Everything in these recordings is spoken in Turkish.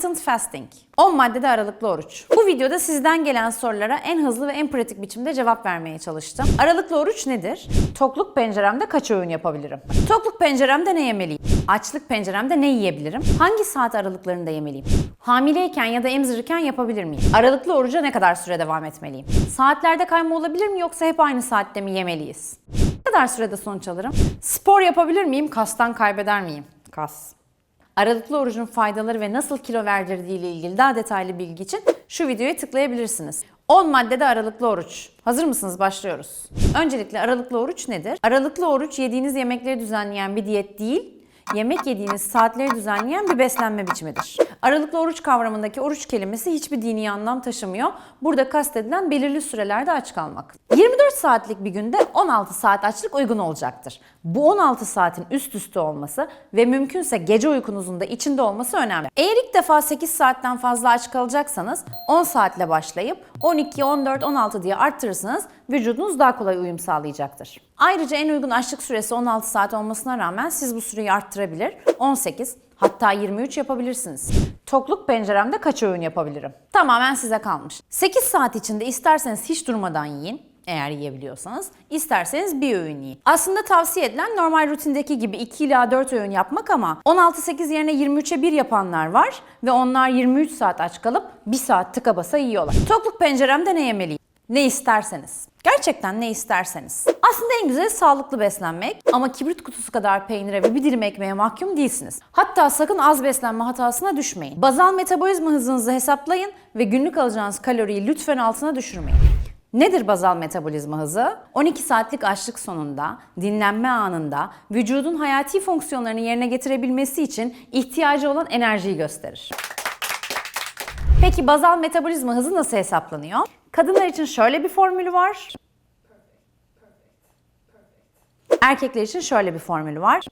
Intermittent fasting. 10 maddede aralıklı oruç. Bu videoda sizden gelen sorulara en hızlı ve en pratik biçimde cevap vermeye çalıştım. Aralıklı oruç nedir? Tokluk penceremde kaç öğün yapabilirim? Tokluk penceremde ne yemeliyim? Açlık penceremde ne yiyebilirim? Hangi saat aralıklarında yemeliyim? Hamileyken ya da emzirirken yapabilir miyim? Aralıklı oruca ne kadar süre devam etmeliyim? Saatlerde kayma olabilir mi yoksa hep aynı saatte mi yemeliyiz? Ne kadar sürede sonuç alırım? Spor yapabilir miyim? Kastan kaybeder miyim? Kas. Aralıklı orucun faydaları ve nasıl kilo verdirdiği ile ilgili daha detaylı bilgi için şu videoya tıklayabilirsiniz. 10 maddede aralıklı oruç. Hazır mısınız? Başlıyoruz. Öncelikle aralıklı oruç nedir? Aralıklı oruç yediğiniz yemekleri düzenleyen bir diyet değil, yemek yediğiniz saatleri düzenleyen bir beslenme biçimidir. Aralıklı oruç kavramındaki oruç kelimesi hiçbir dini anlam taşımıyor. Burada kastedilen belirli sürelerde aç kalmak. 24 saatlik bir günde 16 saat açlık uygun olacaktır. Bu 16 saatin üst üste olması ve mümkünse gece uykunuzun da içinde olması önemli. Eğer ilk defa 8 saatten fazla aç kalacaksanız 10 saatle başlayıp 12, 14, 16 diye arttırırsanız vücudunuz daha kolay uyum sağlayacaktır. Ayrıca en uygun açlık süresi 16 saat olmasına rağmen siz bu süreyi arttırabilir, 18 hatta 23 yapabilirsiniz. Tokluk penceremde kaç öğün yapabilirim? Tamamen size kalmış. 8 saat içinde isterseniz hiç durmadan yiyin, eğer yiyebiliyorsanız. isterseniz bir öğün yiyin. Aslında tavsiye edilen normal rutindeki gibi 2 ila 4 öğün yapmak ama 16-8 yerine 23'e 1 yapanlar var ve onlar 23 saat aç kalıp 1 saat tıka basa yiyorlar. Tokluk penceremde ne yemeliyim? Ne isterseniz. Gerçekten ne isterseniz. Aslında en güzeli sağlıklı beslenmek ama kibrit kutusu kadar peynire ve bir dilim ekmeğe mahkum değilsiniz. Hatta sakın az beslenme hatasına düşmeyin. Bazal metabolizma hızınızı hesaplayın ve günlük alacağınız kaloriyi lütfen altına düşürmeyin. Nedir bazal metabolizma hızı? 12 saatlik açlık sonunda, dinlenme anında vücudun hayati fonksiyonlarını yerine getirebilmesi için ihtiyacı olan enerjiyi gösterir. Peki bazal metabolizma hızı nasıl hesaplanıyor? Kadınlar için şöyle bir formülü var. Erkekler için şöyle bir formülü var.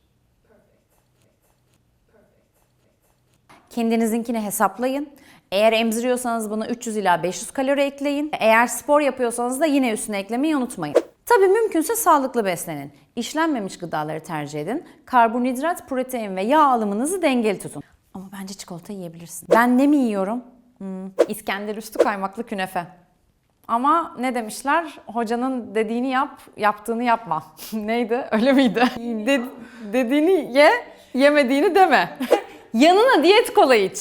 Kendinizinkini hesaplayın. Eğer emziriyorsanız buna 300 ila 500 kalori ekleyin. Eğer spor yapıyorsanız da yine üstüne eklemeyi unutmayın. Tabii mümkünse sağlıklı beslenin. İşlenmemiş gıdaları tercih edin. Karbonhidrat, protein ve yağ alımınızı dengeli tutun. Ama bence çikolata yiyebilirsin. Ben ne mi yiyorum? Hmm, İskender üstü kaymaklı künefe. Ama ne demişler? Hocanın dediğini yap, yaptığını yapma. Neydi? Öyle miydi? De- dediğini ye, yemediğini deme. Yanına diyet kola iç.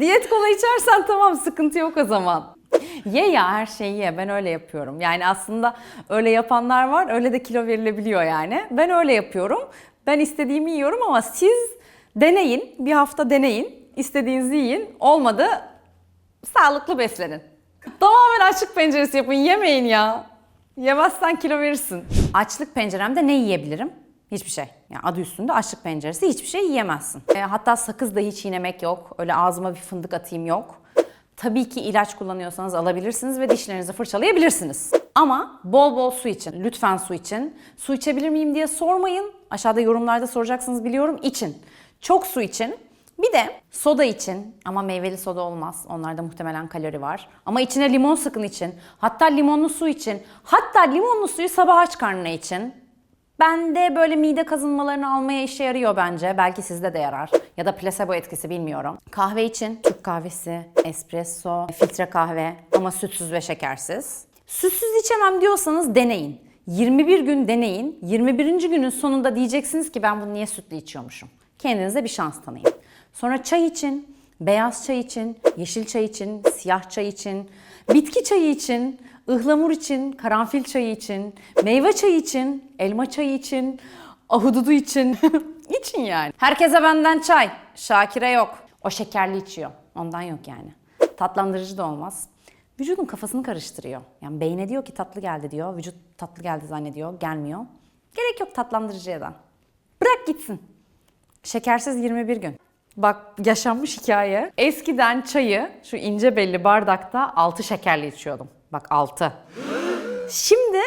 Diyet kola içersen tamam sıkıntı yok o zaman. Ye ya her şeyi ye. Ben öyle yapıyorum. Yani aslında öyle yapanlar var. Öyle de kilo verilebiliyor yani. Ben öyle yapıyorum. Ben istediğimi yiyorum ama siz deneyin. Bir hafta deneyin. İstediğinizi yiyin. Olmadı sağlıklı beslenin. Tamamen açlık penceresi yapın. Yemeyin ya. Yemezsen kilo verirsin. Açlık penceremde ne yiyebilirim? Hiçbir şey. Yani adı üstünde açlık penceresi hiçbir şey yiyemezsin. E, hatta sakız da hiç çiğnemek yok. Öyle ağzıma bir fındık atayım yok. Tabii ki ilaç kullanıyorsanız alabilirsiniz ve dişlerinizi fırçalayabilirsiniz. Ama bol bol su için. Lütfen su için. Su içebilir miyim diye sormayın. Aşağıda yorumlarda soracaksınız biliyorum. İçin. Çok su için. Bir de soda için ama meyveli soda olmaz. Onlarda muhtemelen kalori var. Ama içine limon sıkın için. Hatta limonlu su için. Hatta limonlu suyu sabah aç karnına için. Bende böyle mide kazınmalarını almaya işe yarıyor bence. Belki sizde de yarar. Ya da plasebo etkisi bilmiyorum. Kahve için Türk kahvesi, espresso, filtre kahve ama sütsüz ve şekersiz. Sütsüz içemem diyorsanız deneyin. 21 gün deneyin. 21. günün sonunda diyeceksiniz ki ben bunu niye sütlü içiyormuşum. Kendinize bir şans tanıyın. Sonra çay için, beyaz çay için, yeşil çay için, siyah çay için, bitki çayı için, ıhlamur için, karanfil çayı için, meyve çayı için, elma çayı için, ahududu için. için yani. Herkese benden çay. Şakir'e yok. O şekerli içiyor. Ondan yok yani. Tatlandırıcı da olmaz. Vücudun kafasını karıştırıyor. Yani beyne diyor ki tatlı geldi diyor. Vücut tatlı geldi zannediyor. Gelmiyor. Gerek yok tatlandırıcıya da. Bırak gitsin. Şekersiz 21 gün. Bak yaşanmış hikaye. Eskiden çayı şu ince belli bardakta 6 şekerli içiyordum. Bak 6. Şimdi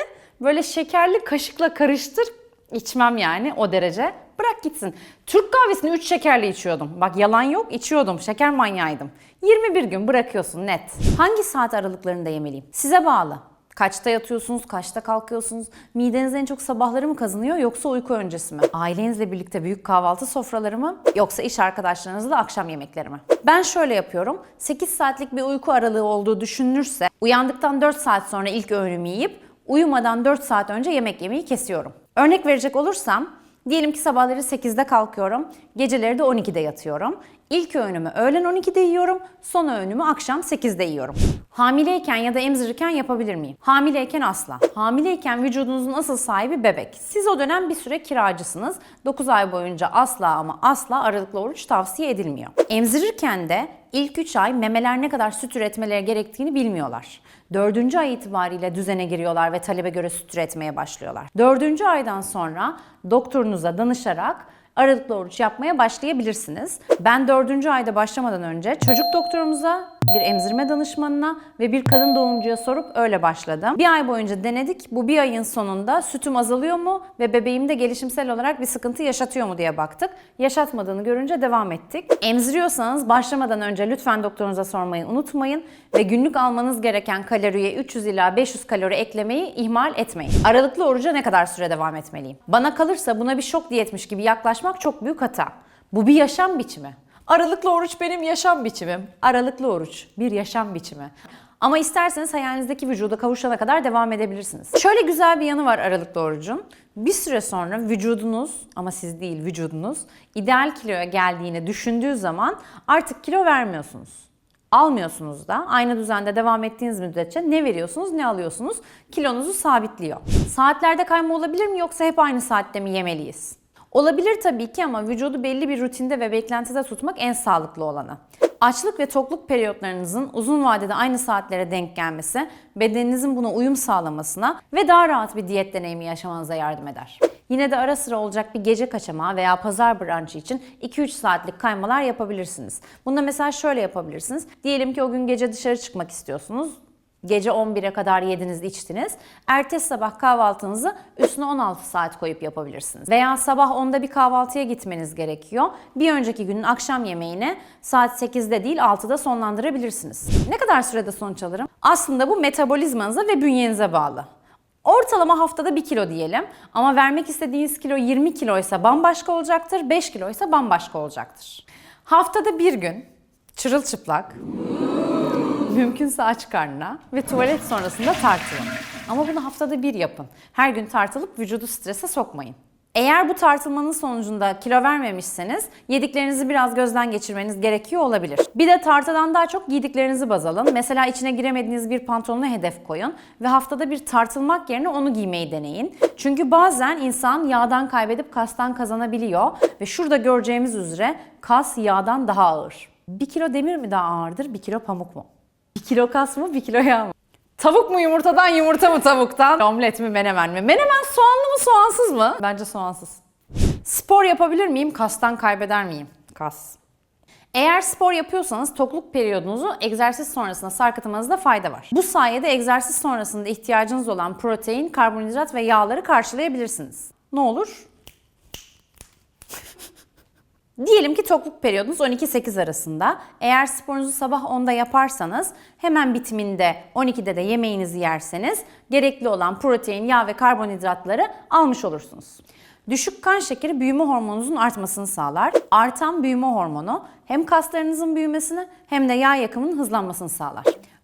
böyle şekerli kaşıkla karıştır içmem yani o derece. Bırak gitsin. Türk kahvesini 3 şekerli içiyordum. Bak yalan yok içiyordum. Şeker manyağıydım. 21 gün bırakıyorsun net. Hangi saat aralıklarında yemeliyim? Size bağlı. Kaçta yatıyorsunuz, kaçta kalkıyorsunuz? Mideniz en çok sabahları mı kazınıyor yoksa uyku öncesi mi? Ailenizle birlikte büyük kahvaltı sofraları mı yoksa iş arkadaşlarınızla akşam yemekleri mi? Ben şöyle yapıyorum. 8 saatlik bir uyku aralığı olduğu düşünülürse uyandıktan 4 saat sonra ilk öğünümü yiyip uyumadan 4 saat önce yemek yemeyi kesiyorum. Örnek verecek olursam Diyelim ki sabahları 8'de kalkıyorum, geceleri de 12'de yatıyorum. İlk öğünümü öğlen 12'de yiyorum, son öğünümü akşam 8'de yiyorum. Hamileyken ya da emzirirken yapabilir miyim? Hamileyken asla. Hamileyken vücudunuzun asıl sahibi bebek. Siz o dönem bir süre kiracısınız. 9 ay boyunca asla ama asla aralıklı oruç tavsiye edilmiyor. Emzirirken de ilk 3 ay memeler ne kadar süt üretmeleri gerektiğini bilmiyorlar. Dördüncü ay itibariyle düzene giriyorlar ve talebe göre süt üretmeye başlıyorlar. Dördüncü aydan sonra doktorunuza danışarak aralıklı oruç yapmaya başlayabilirsiniz. Ben dördüncü ayda başlamadan önce çocuk doktorumuza, bir emzirme danışmanına ve bir kadın doğumcuya sorup öyle başladım. Bir ay boyunca denedik. Bu bir ayın sonunda sütüm azalıyor mu ve bebeğimde gelişimsel olarak bir sıkıntı yaşatıyor mu diye baktık. Yaşatmadığını görünce devam ettik. Emziriyorsanız başlamadan önce lütfen doktorunuza sormayı unutmayın ve günlük almanız gereken kaloriye 300 ila 500 kalori eklemeyi ihmal etmeyin. Aralıklı oruca ne kadar süre devam etmeliyim? Bana kalırsa buna bir şok diyetmiş gibi yaklaşmak çok büyük hata. Bu bir yaşam biçimi. Aralıklı oruç benim yaşam biçimim. Aralıklı oruç bir yaşam biçimi. Ama isterseniz hayalinizdeki vücuda kavuşana kadar devam edebilirsiniz. Şöyle güzel bir yanı var aralıklı orucun. Bir süre sonra vücudunuz ama siz değil vücudunuz ideal kiloya geldiğini düşündüğü zaman artık kilo vermiyorsunuz. Almıyorsunuz da aynı düzende devam ettiğiniz müddetçe ne veriyorsunuz ne alıyorsunuz kilonuzu sabitliyor. Saatlerde kayma olabilir mi yoksa hep aynı saatte mi yemeliyiz? Olabilir tabii ki ama vücudu belli bir rutinde ve beklentide tutmak en sağlıklı olanı. Açlık ve tokluk periyotlarınızın uzun vadede aynı saatlere denk gelmesi, bedeninizin buna uyum sağlamasına ve daha rahat bir diyet deneyimi yaşamanıza yardım eder. Yine de ara sıra olacak bir gece kaçamağı veya pazar brunchu için 2-3 saatlik kaymalar yapabilirsiniz. Bunda mesela şöyle yapabilirsiniz. Diyelim ki o gün gece dışarı çıkmak istiyorsunuz. Gece 11'e kadar yediniz içtiniz. Ertesi sabah kahvaltınızı üstüne 16 saat koyup yapabilirsiniz. Veya sabah 10'da bir kahvaltıya gitmeniz gerekiyor. Bir önceki günün akşam yemeğini saat 8'de değil 6'da sonlandırabilirsiniz. Ne kadar sürede sonuç alırım? Aslında bu metabolizmanıza ve bünyenize bağlı. Ortalama haftada 1 kilo diyelim ama vermek istediğiniz kilo 20 kiloysa bambaşka olacaktır, 5 kiloysa bambaşka olacaktır. Haftada bir gün çırılçıplak, mümkünse aç karnına ve tuvalet sonrasında tartılın. Ama bunu haftada bir yapın. Her gün tartılıp vücudu strese sokmayın. Eğer bu tartılmanın sonucunda kilo vermemişseniz yediklerinizi biraz gözden geçirmeniz gerekiyor olabilir. Bir de tartıdan daha çok giydiklerinizi baz alın. Mesela içine giremediğiniz bir pantolonu hedef koyun ve haftada bir tartılmak yerine onu giymeyi deneyin. Çünkü bazen insan yağdan kaybedip kastan kazanabiliyor ve şurada göreceğimiz üzere kas yağdan daha ağır. Bir kilo demir mi daha ağırdır, bir kilo pamuk mu? Bir kilo kas mı, bir kilo yağ mı? Tavuk mu yumurtadan, yumurta mı tavuktan? Omlet mi, menemen mi? Menemen soğanlı mı, soğansız mı? Bence soğansız. Spor yapabilir miyim, kastan kaybeder miyim? Kas. Eğer spor yapıyorsanız tokluk periyodunuzu egzersiz sonrasında sarkıtmanızda fayda var. Bu sayede egzersiz sonrasında ihtiyacınız olan protein, karbonhidrat ve yağları karşılayabilirsiniz. Ne olur? Diyelim ki tokluk periyodunuz 12-8 arasında. Eğer sporunuzu sabah 10'da yaparsanız hemen bitiminde 12'de de yemeğinizi yerseniz gerekli olan protein, yağ ve karbonhidratları almış olursunuz. Düşük kan şekeri büyüme hormonunuzun artmasını sağlar. Artan büyüme hormonu hem kaslarınızın büyümesini hem de yağ yakımının hızlanmasını sağlar.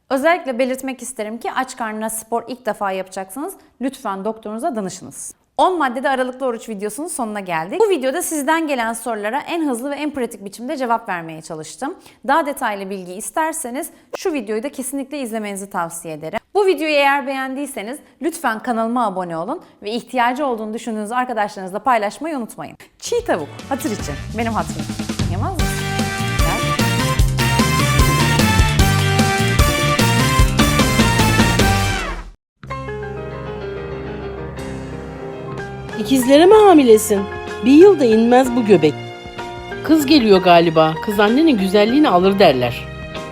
Özellikle belirtmek isterim ki aç karnına spor ilk defa yapacaksanız lütfen doktorunuza danışınız. 10 maddede aralıklı oruç videosunun sonuna geldik. Bu videoda sizden gelen sorulara en hızlı ve en pratik biçimde cevap vermeye çalıştım. Daha detaylı bilgi isterseniz şu videoyu da kesinlikle izlemenizi tavsiye ederim. Bu videoyu eğer beğendiyseniz lütfen kanalıma abone olun ve ihtiyacı olduğunu düşündüğünüz arkadaşlarınızla paylaşmayı unutmayın. Çiğ tavuk, hatır için. Benim hatırım. İkizlere mi hamilesin? Bir yılda inmez bu göbek. Kız geliyor galiba. Kız annenin güzelliğini alır derler.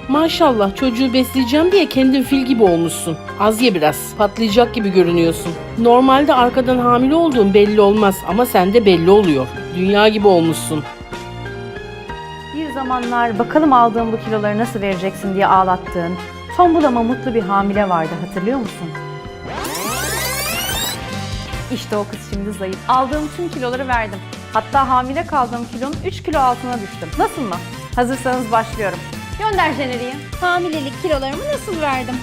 Maşallah çocuğu besleyeceğim diye kendin fil gibi olmuşsun. Az ye biraz. Patlayacak gibi görünüyorsun. Normalde arkadan hamile olduğun belli olmaz ama sende belli oluyor. Dünya gibi olmuşsun. Bir zamanlar bakalım aldığın bu kiloları nasıl vereceksin diye ağlattığın, tombul ama mutlu bir hamile vardı hatırlıyor musun? İşte o kız şimdi zayıf. Aldığım tüm kiloları verdim. Hatta hamile kaldığım kilonun 3 kilo altına düştüm. Nasıl mı? Hazırsanız başlıyorum. Gönder jeneriği. Hamilelik kilolarımı nasıl verdim?